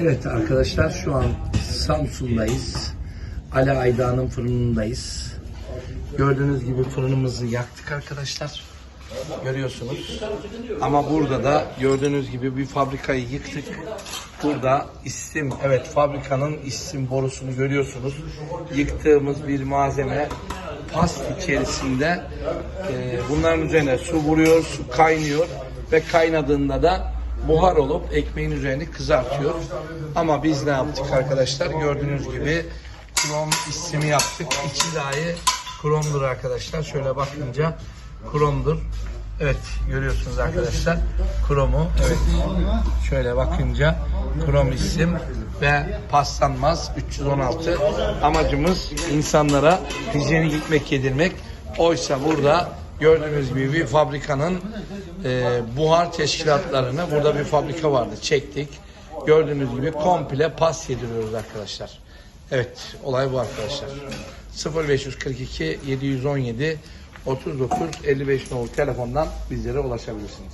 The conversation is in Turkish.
Evet arkadaşlar şu an Samsun'dayız. Ali Ayda'nın fırınındayız. Gördüğünüz gibi fırınımızı yaktık arkadaşlar. Görüyorsunuz. Ama burada da gördüğünüz gibi bir fabrikayı yıktık. Burada isim, evet fabrikanın isim borusunu görüyorsunuz. Yıktığımız bir malzeme past içerisinde e, bunların üzerine su vuruyor, su kaynıyor ve kaynadığında da buhar olup ekmeğin üzerini kızartıyor. Ama biz ne yaptık arkadaşlar? Gördüğünüz gibi krom ismi yaptık. İçi dahi kromdur arkadaşlar. Şöyle bakınca kromdur. Evet görüyorsunuz arkadaşlar kromu. Evet şöyle bakınca krom isim ve paslanmaz 316 amacımız insanlara hijyenik ekmek yedirmek. Oysa burada gördüğünüz gibi bir fabrikanın e, buhar teşkilatlarını burada bir fabrika vardı çektik. Gördüğünüz gibi komple pas yediriyoruz arkadaşlar. Evet olay bu arkadaşlar. 0542 717 39 55 nolu telefondan bizlere ulaşabilirsiniz.